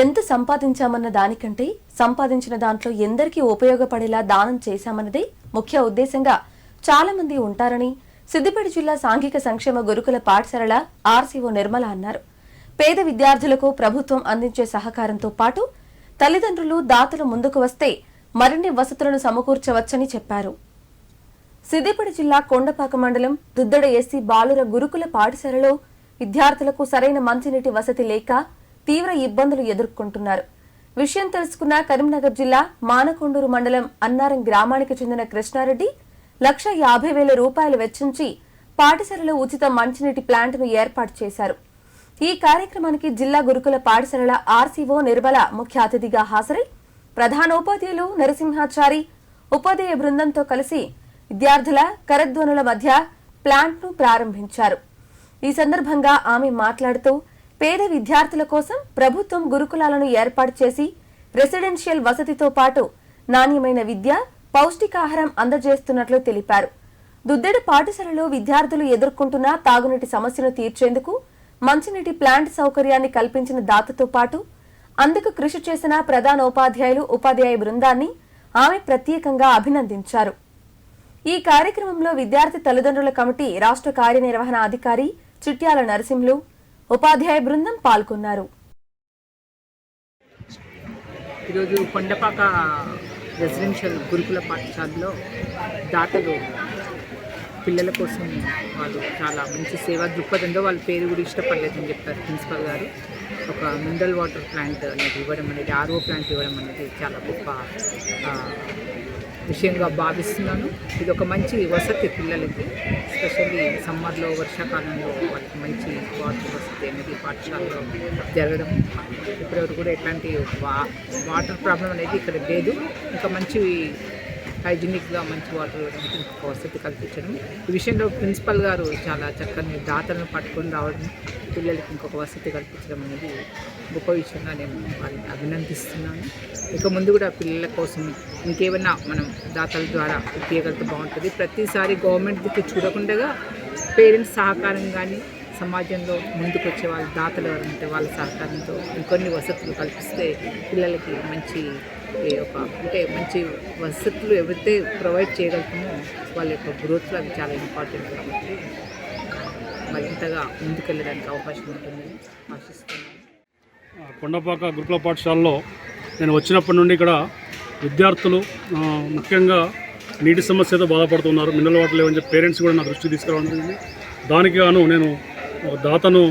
ఎంత సంపాదించామన్న దానికంటే సంపాదించిన దాంట్లో ఎందరికీ ఉపయోగపడేలా దానం చేశామన్నదే ముఖ్య ఉద్దేశంగా చాలా మంది ఉంటారని సిద్దిపేట జిల్లా సాంఘిక సంక్షేమ గురుకుల పాఠశాలల ఆర్సీఓ నిర్మల అన్నారు. పేద విద్యార్థులకు ప్రభుత్వం అందించే సహకారంతో పాటు తల్లిదండ్రులు దాతలు ముందుకు వస్తే మరిన్ని వసతులను సమకూర్చవచ్చని చెప్పారు. సిద్దిపేట జిల్లా కొండపాక మండలం దుద్దడ ఎస్సీ బాలుర గురుకుల పాఠశాలలో విద్యార్థులకు సరైన మంచినీటి వసతి లేక తీవ్ర ఇబ్బందులు ఎదుర్కొంటున్నారు. విషయం తెలుసుకున్న కరీంనగర్ జిల్లా మానకొండూరు మండలం అన్నారం గ్రామానికి చెందిన కృష్ణారెడ్డి లక్ష యాభై వేల రూపాయలు వెచ్చించి పాఠశాలలో ఉచిత మంచినీటి ప్లాంట్ను ఏర్పాటు చేశారు. ఈ కార్యక్రమానికి జిల్లా గురుకుల పాఠశాలల ఆర్సీఓ నిర్మల ముఖ్య అతిథిగా హాజరై ప్రధానోపాధ్యాయులు నరసింహాచారి ఉపాధ్యాయ బృందంతో కలిసి విద్యార్థుల కరధ్వనుల మధ్య ప్లాంట్ను ప్రారంభించారు. ఈ సందర్భంగా ఆమె మాట్లాడుతూ పేద విద్యార్థుల కోసం ప్రభుత్వం గురుకులాలను ఏర్పాటు చేసి రెసిడెన్షియల్ వసతితో పాటు నాణ్యమైన విద్య పౌష్టికాహారం అందజేస్తున్నట్లు తెలిపారు. దుద్దెడ పాఠశాలలో విద్యార్థులు ఎదుర్కొంటున్న తాగునీటి సమస్యను తీర్చేందుకు మంచినీటి ప్లాంట్ సౌకర్యాన్ని కల్పించిన దాతతో పాటు అందుకు కృషి చేసిన ప్రధాన ఉపాధ్యాయులు ఉపాధ్యాయ బృందాన్ని ఆమె ప్రత్యేకంగా అభినందించారు. ఈ కార్యక్రమంలో విద్యార్థి తల్లిదండ్రుల కమిటీ రాష్ట్ర కార్యనిర్వహణ అధికారి చిట్యాల నరసింహులు ఉపాధ్యాయ బృందం పాల్గొన్నారు. ఈరోజు కొండపాక రెసిడెన్షియల్ గురుకుల పాఠశాలలో దాతలు పిల్లల కోసం వాళ్ళు చాలా మంచి సేవా దృక్పథంలో వాళ్ళ పేరు కూడా ఇష్టపడలేదని చెప్పారు ప్రిన్సిపల్ గారు. ఒక మినరల్ వాటర్ ప్లాంట్ అనేది ఇవ్వడం అనేది ఆర్ఓ ప్లాంట్ ఇవ్వడం అనేది చాలా గొప్ప విషయంగా భావిస్తున్నాను. ఇది ఒక మంచి వసతి పిల్లలకి ఎస్పెషల్లీ సమ్మర్లో వర్షాకాలంలో వాళ్ళకి మంచి వాటర్ వసతి అనేది పాఠశాలలో జరగడం. ఇప్పటివరకు కూడా ఎట్లాంటి వా వాటర్ ప్రాబ్లం అనేది ఇక్కడ లేదు. ఇంకా మంచి హైజీనిక్గా మంచి వాటర్ వసతి కల్పించడం. ఈ విషయంలో ప్రిన్సిపల్ గారు చాలా చక్కని దాతలను పట్టుకొని రావడం పిల్లలకి ఇంకొక వసతి కల్పించడం అనేది గొప్ప విషయంగా నేను వారిని అభినందిస్తున్నాను. ఇక ముందు కూడా పిల్లల కోసం ఇంకేమైనా మనం దాతల ద్వారా ఉపయోగపడితే బాగుంటుంది. ప్రతిసారి గవర్నమెంట్ దిక్కు చూడకుండా పేరెంట్స్ సహకారం కానీ సమాజంలో ముందుకు వచ్చే వాళ్ళ దాతలు ఎవరు ఉంటే వాళ్ళ సహకారంతో ఇంకొన్ని వసతులు కల్పిస్తే పిల్లలకి మంచి ఒక అంటే మంచి వసతులు ఎవరైతే ప్రొవైడ్ చేయగలుగుతామో వాళ్ళ యొక్క గ్రోత్లో అది చాలా ఇంపార్టెంట్ కాబట్టి మరింతగా ముందుకెళ్ళడానికి అవకాశం ఉంటుందని ఆశిస్తున్నాను. కొండపాక గురుకుల పాఠశాలలో నేను వచ్చినప్పటి నుండి ఇక్కడ విద్యార్థులు ముఖ్యంగా నీటి సమస్యతో బాధపడుతున్నారు. మినరల్ వాటర్ లేవని చెప్పి పేరెంట్స్ కూడా నా దృష్టికి తీసుకురావడం జరిగింది. దానికి గాను నేను దాతను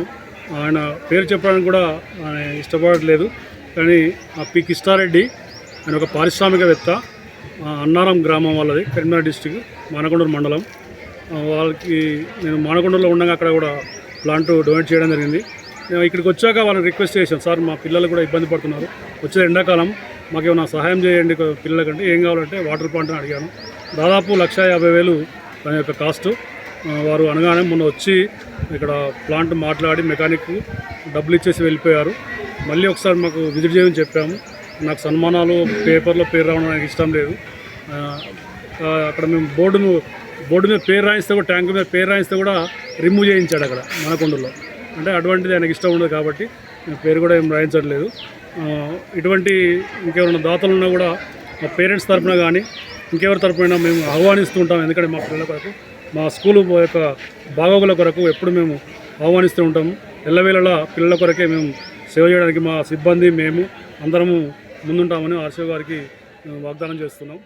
ఆయన పేరు చెప్పడానికి కూడా ఆయన ఇష్టపడట్లేదు. కానీ ఆ పి కిష్టారెడ్డి ఆయన ఒక పారిశ్రామికవేత్త అన్నారం గ్రామం వాళ్ళది కరీంనగర్ డిస్టిక్ మానకొండూరు మండలం. వాళ్ళకి నేను మానకొండలో ఉండగా అక్కడ కూడా ప్లాంట్ డొనేట్ చేయడం జరిగింది. నేను ఇక్కడికి వచ్చాక వాళ్ళని రిక్వెస్ట్ చేశాను. సార్ మా పిల్లలు కూడా ఇబ్బంది పడుతున్నారు. వచ్చే ఎండాకాలం మాకు ఏమైనా సహాయం చేయండి పిల్లలకంటే ఏం కావాలంటే వాటర్ ప్లాంట్ అని అడిగాను. దాదాపు లక్ష యాభై వేలు దాని యొక్క కాస్ట్ వారు అనగానే మొన్న వచ్చి ఇక్కడ ప్లాంట్ మాట్లాడి మెకానిక్ డబ్బులు ఇచ్చేసి వెళ్ళిపోయారు. మళ్ళీ ఒకసారి మాకు విజిట్ చేయమని చెప్పాము. నాకు సన్మానాలు పేపర్లో పేరు రావడం నాకు ఇష్టం లేదు. అక్కడ మేము బోర్డును బోర్డు మీద పేరు రాయిస్తే కూడా ట్యాంక్ మీద పేరు రాయిస్తే కూడా రిమూవ్ చేయించాడు అక్కడ మనకొండలో. అంటే అటువంటిది ఆయనకి ఇష్టం ఉండదు కాబట్టి పేరు కూడా ఏం రాయించట్లేదు. ఇటువంటి ఇంకెవరైనా దాతలు ఉన్నా కూడా మా పేరెంట్స్ తరపున కానీ ఇంకెవరి తరపున మేము ఆహ్వానిస్తూ ఉంటాం. ఎందుకంటే మా పిల్లల కొరకు మా స్కూలు యొక్క బాగోగుల కొరకు ఎప్పుడు మేము ఆహ్వానిస్తూ ఉంటాము ఎల్లవేళలా పిల్లల కొరకే మేము సేవ చేయడానికి మా సిబ్బంది మేము అందరము ముందుంటామని ఆర్షో గారికి మేము వాగ్దానం చేస్తున్నాం.